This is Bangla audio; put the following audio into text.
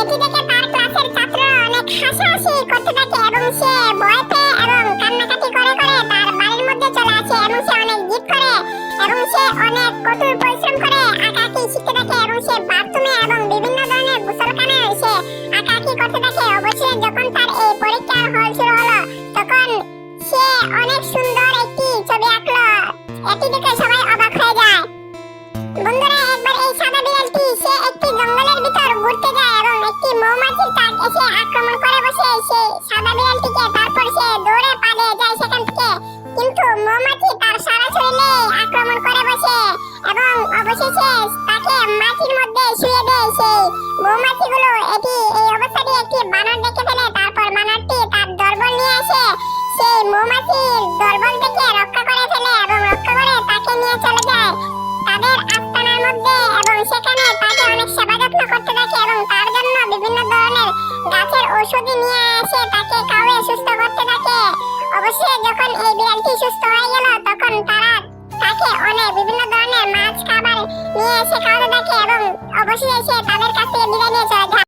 এটি দেখে তার ক্লাসের ছাত্ররা অনেক হাসাহাসি করতে থাকে এবং সে ভয় পেয়ে এবং কান্নাকাটি করে করে তার বাড়ির মধ্যে চলে আসে এবং সে অনেক জিদ করে এবং সে অনেক কঠোর পরিশ্রম করে আঁকাআঁকি শিখতে থাকে এবং সে বাথরুমে এবং বিভিন্ন ধরনের গোসলখানে সে আঁকাআঁকি করতে থাকে। অবশ্যই যখন তার এই পরীক্ষার হল শুরু হলো, তখন সে অনেক সুন্দর একটি ছবি আঁকলো। এটি দেখে সবাই অবাক হয়ে যায়। বন্ধুরা, একবার এই সাদা এসে আক্রমণ করে বসে সেই সাদা বিড়ালটিকে তারপর সে দৌড়ে পালিয়ে যায় সেখান থেকে। কিন্তু মৌমাছি তার সারা শরীরে আক্রমণ করে বসে এবং অবশেষে তাকে মাটির মধ্যে শুয়ে দেয় সেই মৌমাছিগুলো। এটি এই অবস্থাটি একটি বানর দেখে ফেলে, তারপর বানরটি তার দর্বল নিয়ে আসে। সেই মৌমাছির দর্বল থেকে রক্ষা করে ফেলে এবং রক্ষা করে তাকে নিয়ে চলে যায়। তাদের আস্তানার মধ্যে এবং সেখানে তাকে অনেক ঔষধি নিয়ে এসে তাকে খাওয়ে সুস্থ করতে থাকে। অবশ্যই যখন এই বিড়ালটি সুস্থ হয়ে গেল, তখন তারা তাকে অনেক বিভিন্ন ধরনের মাছ, খাবার নিয়ে এসে খাওয়াতে থাকে এবং অবশ্যই সে তাদের কাছ থেকে বিদায় নিয়ে চলে যায়।